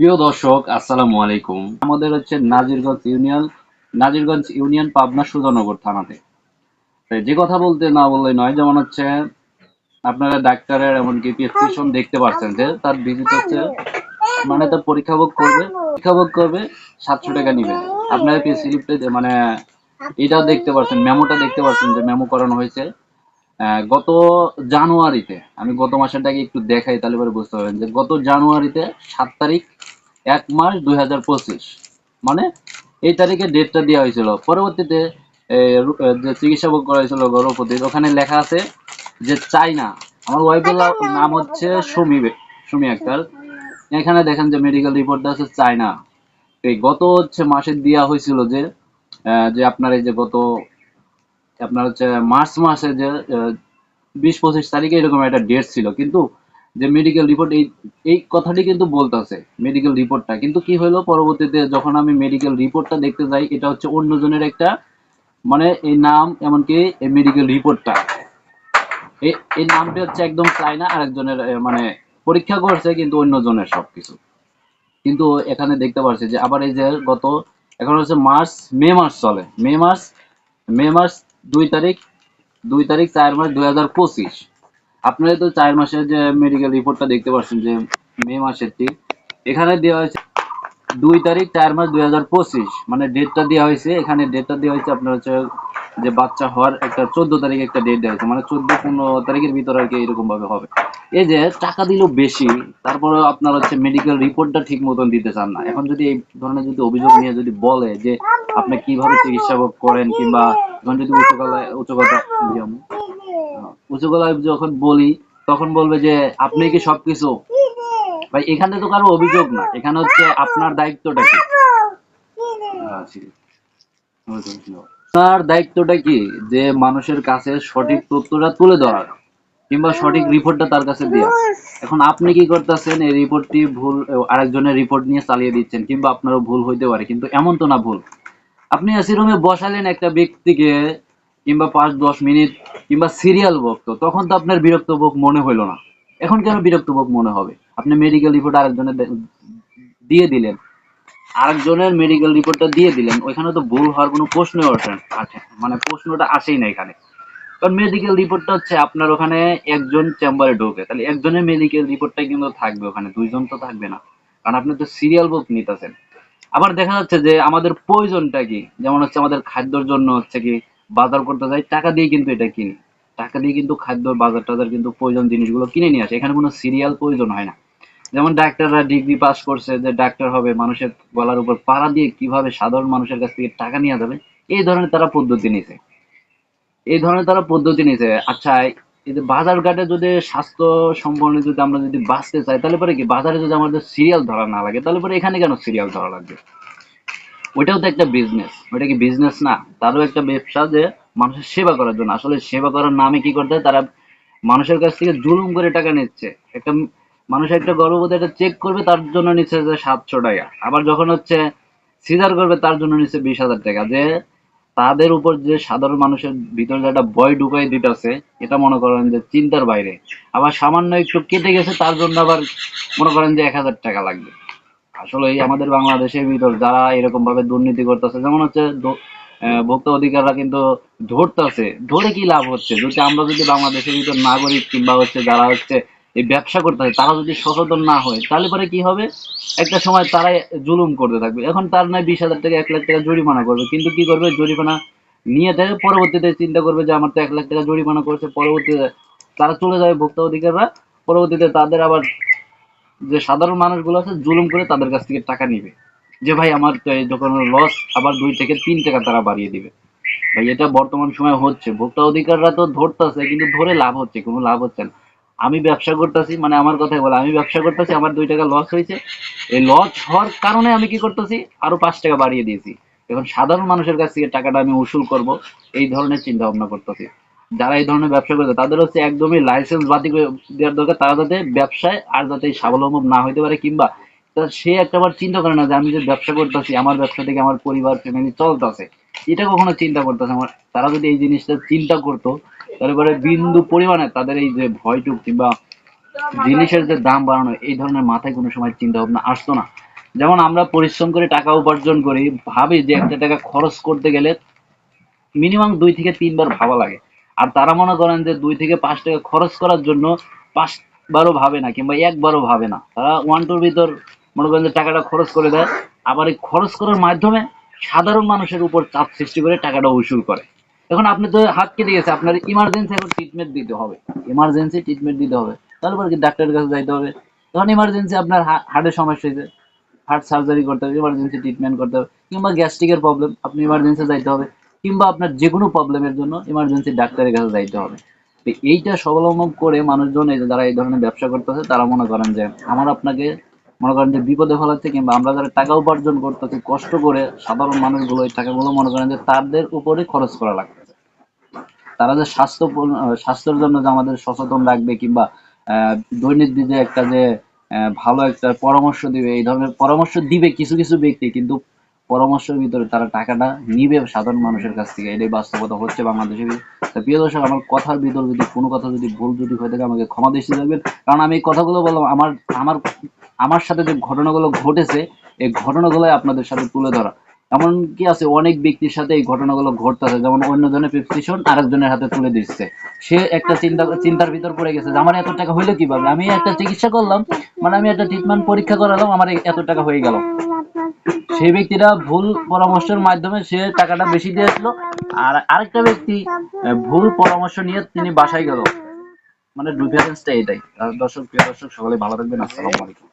প্রিয় দর্শক, আসসালামু আলাইকুম। আমাদের হচ্ছে নাজিরগঞ্জ ইউনিয়ন নাজিরগঞ্জ ইউনিয়ন পাবনা সুজানগর থানাতে। যে কথা বলতে না বললে নয়, যেমন হচ্ছে আপনারা ডাক্তারের এমনকি প্রেসক্রিপশন দেখতে পাচ্ছেন যে তার ভিজিট হচ্ছে মানে তার পরীক্ষা ভোগ করবে, পরীক্ষা ভোগ করবে, সাতশো টাকা নিবে। আপনারা প্রেসক্রিপ্টে মানে এটাও দেখতে পাচ্ছেন মেমোটা দেখতে পাচ্ছেন যে মেমো করানো হয়েছে। গত জানুয়ারিতে, আমি গত মাসেরটাকে একটু দেখাই তাহলে পরে বুঝতে পারবেন যে গত জানুয়ারিতে সাত তারিখ, এক মাস দুই হাজার পঁচিশ মানে এই তারিখে ডেটটা দেওয়া হয়েছিল। পরবর্তীতে যে চিকিৎসা ভোগ করা হয়েছিল গর্ভবতীর ওখানে লেখা আছে যে চাইনা, আমার ওয়াইফের নাম হচ্ছে সুমি সুমি আক্তার। এখানে দেখেন যে মেডিকেল রিপোর্টটা আছে চায়না এই গত হচ্ছে মাসে দেওয়া হয়েছিল যে যে আপনার এই যে গত আপনার হচ্ছে মার্চ মাসে যে বিশ পঁচিশ তারিখে এরকম একটা ডেট ছিল। কিন্তু যে মেডিকেল রিপোর্ট এই এই কথাটি কিন্তু বলতেছে মেডিকেল রিপোর্টটা কিন্তু কি হলো পরবর্তীতে যখন আমি মেডিকেল রিপোর্টটা দেখতে যাই, এটা হচ্ছে অন্যজনের একটা মানে এই নাম, এমনকি এই মেডিকেল রিপোর্টটা এই এই নামটা হচ্ছে একদম চায়না আরেকজনের মানে পরীক্ষা করছে, কিন্তু অন্যজনের সবকিছু। কিন্তু এখানে দেখতে পাচ্ছি যে, আবার এই যে গত, এখন হচ্ছে মার্চ, মে মাস চলে। মে মাস মে মাস দুই তারিখ দুই তারিখ চার মাস দুই হাজার পঁচিশ। আপনারা তো চার মাসের যে মেডিকেল রিপোর্টটা দেখতে পাচ্ছেন যে মে মাসের মাসেরটি এখানে দেওয়া হয়েছে দুই তারিখ চার মাস দুই হাজার পঁচিশ মানে ডেটটা দেওয়া হয়েছে। এখানে ডেটটা দেওয়া হয়েছে আপনার হচ্ছে যে বাচ্চা হওয়ার একটা চোদ্দ তারিখ একটা ডেট দেওয়া হয়েছে মানে চোদ্দ পনেরো তারিখের ভিতরে আর কি এরকমভাবে হবে। এই যে টাকা দিল বেশি তারপরে আপনার হচ্ছে মেডিকেল রিপোর্টটা ঠিক মতন দিতে চান না। এখন যদি এই ধরনের যদি অভিযোগ নিয়ে যদি বলে যে আপনি কীভাবে চিকিৎসা করেন কিংবা এখন যদি উচ্চ গলায়, উচ্চ কথা উচ্চ গলায় যখন বলি, তখন বলবে যে আপনি কি সবকিছু? ভাই, এখানে তো কারও অভিযোগ না, এখানে হচ্ছে আপনার দায়িত্বটা কি? আছে। আপনার দায়িত্বটা কি? যে মানুষের কাছে সঠিক তথ্যটা তুলে ধরার কিংবা সঠিক রিপোর্টটা তার কাছে দেওয়া এখন আপনি কি করতেছেন, এই রিপোর্টটি ভুল, আরেকজনের রিপোর্ট নিয়ে চালিয়ে দিচ্ছেন, কিংবা আপনারও ভুল হইতে পারে, কিন্তু এমন তো না ভুল। আপনি এসি রুমে বসালেন একটা ব্যক্তিকে, কিংবা পাঁচ, দশ মিনিট, কিংবা সিরিয়াল বকতো, তখন তো আপনার বিরক্ত বোক মনে হইল না। এখন কেন বিরক্ত বোক মনে হবে? আপনি মেডিকেল রিপোর্ট আরেকজনের দিয়ে দিলেন। আরেকজনের মেডিকেল রিপোর্টটা দিয়ে দিলেন, ওইখানে তো ভুল হওয়ার কোনো প্রশ্নই ওঠে আসে মানে প্রশ্নটা আসেই না এখানে। কারণ মেডিকেল রিপোর্টটা হচ্ছে আপনার ওখানে একজন চেম্বারে ঢোকে। তাহলে একজনের মেডিকেল রিপোর্টটাই কিন্তু থাকবে ওখানে, দুইজন তো থাকবে না। কারণ আপনি তো সিরিয়াল বুক নিতেছেন। আবার দেখা যাচ্ছে যে আমাদের প্রয়োজনটা কি? যেমন হচ্ছে আমাদের খাদ্যর জন্য হচ্ছে কি বাজার করতে যাই, টাকা দিয়ে কিন্তু এটা কিনি। টাকা দিয়ে কিন্তু খাদ্য বাজার টাজার কিন্তু প্রয়োজন জিনিসগুলো কিনে নিয়ে আসে। এখানে কোনো সিরিয়াল প্রয়োজন হয় না। যেমন ডাক্তাররা ডিগ্রি পাস করছে, যে ডাক্তার হবে, মানুষের গলার উপর পাড়া দিয়ে কীভাবে সাধারণ মানুষের কাছ থেকে টাকা নিয়ে যাবে, এই ধরনের তারা পদ্ধতি নিছে এই ধরনের তারা পদ্ধতি নিছে আচ্ছা এই যে বাজার ঘাটে যদি স্বাস্থ্য সম্পর্কে যদি আমরা যদি বাঁচতে চাই, তাহলে পরে কি বাজারে যদি আমাদের সিরিয়াল ধরা না লাগে, তাহলে পরে এখানে কেন সিরিয়াল ধরা লাগবে? ওইটাও তো একটা বিজনেস ওইটা কি বিজনেস না? তারও একটা ব্যবসা যে মানুষের সেবা করার জন্য। আসলে সেবা করার নামে কি করতে তারা মানুষের কাছ থেকে জুলুম করে টাকা নিচ্ছে। একটা মানুষ একটা গর্ভবতী, একটা চেক করবে, তার জন্য নিচ্ছে যে সাতশো টাকা। আবার যখন হচ্ছে সিজার করবে, তার জন্য নিচ্ছে বিশ হাজার টাকা। যে তাদের উপর যে সাধারণ মানুষের ভিতরে একটা ভয় ঢুকাই দিতেছে, এটা মনে করেন যে চিন্তার বাইরে। আবার সামান্য একটু কেটে গেছে, তার জন্য আবার মনে করেন যে এক হাজার টাকা লাগবে। আসলে আমাদের বাংলাদেশের ভিতর যারা এরকম ভাবে দুর্নীতি করতেছে, যেমন হচ্ছে ভোক্তা অধিকাররা কিন্তু ধরতেছে। ধরে কি লাভ হচ্ছে? যদি আমরা যদি বাংলাদেশের ভিতর নাগরিক কিংবা হচ্ছে যারা হচ্ছে এই ব্যবসা করতে হয়, তারা যদি সচেতন না হয়, তাহলে পরে কি হবে? একটা সময় তারাই জুলুম করতে থাকবে। এখন তার নয় বিশ হাজার টাকা, এক লাখ টাকা জরিমানা করবে। কিন্তু কি করবে? জরিমানা নিয়ে থেকে পরবর্তীতে চিন্তা করবে যে, আমার তো এক লাখ টাকা জরিমানা করছে। পরবর্তীতে তারা চলে যাবে ভোক্তা অধিকাররা। পরবর্তীতে তাদের আবার যে সাধারণ মানুষগুলো আছে, জুলুম করে তাদের কাছ থেকে টাকা নিবে। যে, ভাই, আমার তো এই দোকানের লস আবার দুই থেকে তিন টাকা তারা বাড়িয়ে দিবে। ভাই, এটা বর্তমান সময় হচ্ছে। ভোক্তা অধিকাররা তো ধরতেছে, কিন্তু ধরে লাভ হচ্ছে, কোনো লাভ হচ্ছে না। আমি ব্যবসা করতেছি মানে আমার কথাই বলে, আমি ব্যবসা করতেছি, আমার দুই টাকা লস হয়েছে। এই লস হওয়ার কারণে আমি কি করতেছি? আরও পাঁচ টাকা বাড়িয়ে দিয়েছি। এখন সাধারণ মানুষের কাছ থেকে টাকাটা আমি উসুল করব, এই ধরনের চিন্তা ভাবনা করতেছি। যারা এই ধরনের ব্যবসা করছে, তাদের হচ্ছে একদমই লাইসেন্স বাতিল দেওয়ার দরকার, তারা যাতে ব্যবসায় আর যাতে স্বাবলম্বন না হইতে পারে, কিংবা সে একটাবার চিন্তা করে না যে, আমি যে ব্যবসা করতেছি, আমার ব্যবসা থেকে আমার পরিবার ফ্যামিলি চলতেছে। এটা কখনো চিন্তা করতেছে আমার তারা যদি এই জিনিসটা চিন্তা করতো তাহলে পরে বিন্দু পরিমাণে তাদের এই যে ভয়টুক কিংবা জিনিসের যে দাম বাড়ানো, এই ধরনের মাথায় কোনো সময় চিন্তা ভাবনা আসতো না। যেমন আমরা পরিশ্রম করে টাকা উপার্জন করি, ভাবি যে একটা টাকা খরচ করতে গেলে মিনিমাম দুই থেকে তিনবার ভাবা লাগে। আর তারা মনে করেন যে দুই থেকে পাঁচ টাকা খরচ করার জন্য পাঁচবারও ভাবে না কিংবা একবারও ভাবে না। তারা ওয়ান টুর ভিতর মনে করেন যে টাকাটা খরচ করে দেয়। আবার এই খরচ করার মাধ্যমে সাধারণ মানুষের উপর চাপ সৃষ্টি করে টাকাটা উসুল করে। এখন আপনি তো হাত কেটে গেছে, আপনার ইমার্জেন্সি এখন ট্রিটমেন্ট দিতে হবে। ইমার্জেন্সি ট্রিটমেন্ট দিতে হবে। তারপর কি ডাক্তারের কাছে যাইতে হবে? তখন ইমার্জেন্সি আপনার হার্টের সমস্যা হয়েছে হার্ট সার্জারি করতে হবে ইমার্জেন্সি ট্রিটমেন্ট করতে হবে, কিংবা গ্যাস্ট্রিকের প্রবলেম আপনি ইমার্জেন্সি যাইতে হবে, কিংবা আপনার যে কোনো প্রবলেমের জন্য ইমার্জেন্সি ডাক্তারের কাছে যাইতে হবে। তো এইটা স্বাবলম্বন করে মানুষজন, এই যারা এই ধরনের ব্যবসা করতেছে, তারা মনে করেন যে, আমার আপনাকে মনে করেন যে বিপদে ফেলাচ্ছে কিংবা আমরা যারা টাকা উপার্জন করতেছি, কষ্ট করে সাধারণ মানুষগুলো এই টাকাগুলো মনে করেন যে তাদের উপরে খরচ করা লাগতেছে। তারা যে স্বাস্থ্য স্বাস্থ্যের জন্য যে আমাদের সচেতন রাখবে কিংবা দৈনিক যে একটা যে ভালো একটা পরামর্শ দিবে, এই ধরনের পরামর্শ দিবে কিছু কিছু ব্যক্তি, কিন্তু পরামর্শের ভিতরে তারা টাকাটা নিবে সাধারণ মানুষের কাছ থেকে। এটাই বাস্তবতা হচ্ছে বাংলাদেশে। প্রিয় দর্শক, আমার কথার ভিতর যদি কোনো কথা যদি ভুল যদি হয়ে থাকে, আমাকে ক্ষমা দৃষ্টি রাখবেন। কারণ আমি এই কথাগুলো বললাম, আমার আমার আমার সাথে যে ঘটনাগুলো ঘটেছে, এই ঘটনাগুলো আপনাদের সাথে তুলে ধরা। এমন কি আছে, অনেক ব্যক্তির সাথে এই ঘটনাগুলো ঘটতেছে। যেমন অন্য অন্যজনের প্রেসক্রিপশন আরেকজনের হাতে তুলে দিচ্ছে। সে একটা চিন্তা, চিন্তার ভিতর পড়ে গেছে যে, আমার এত টাকা হইল কীভাবে? আমি একটা চিকিৎসা করলাম মানে আমি একটা ট্রিটমেন্ট পরীক্ষা করালাম, আমার এত টাকা হয়ে গেল। সেই ব্যক্তিটা ভুল পরামর্শের মাধ্যমে সে টাকাটা বেশি দিয়েছিল। আর আরেকটা ব্যক্তি ভুল পরামর্শ নিয়ে তিনি বাসায় গেল। মানে ডিফারেন্সটা এটাই। দর্শক, প্রিয় দর্শক সকলে ভালো থাকবেন। আসসালামু আলাইকুম।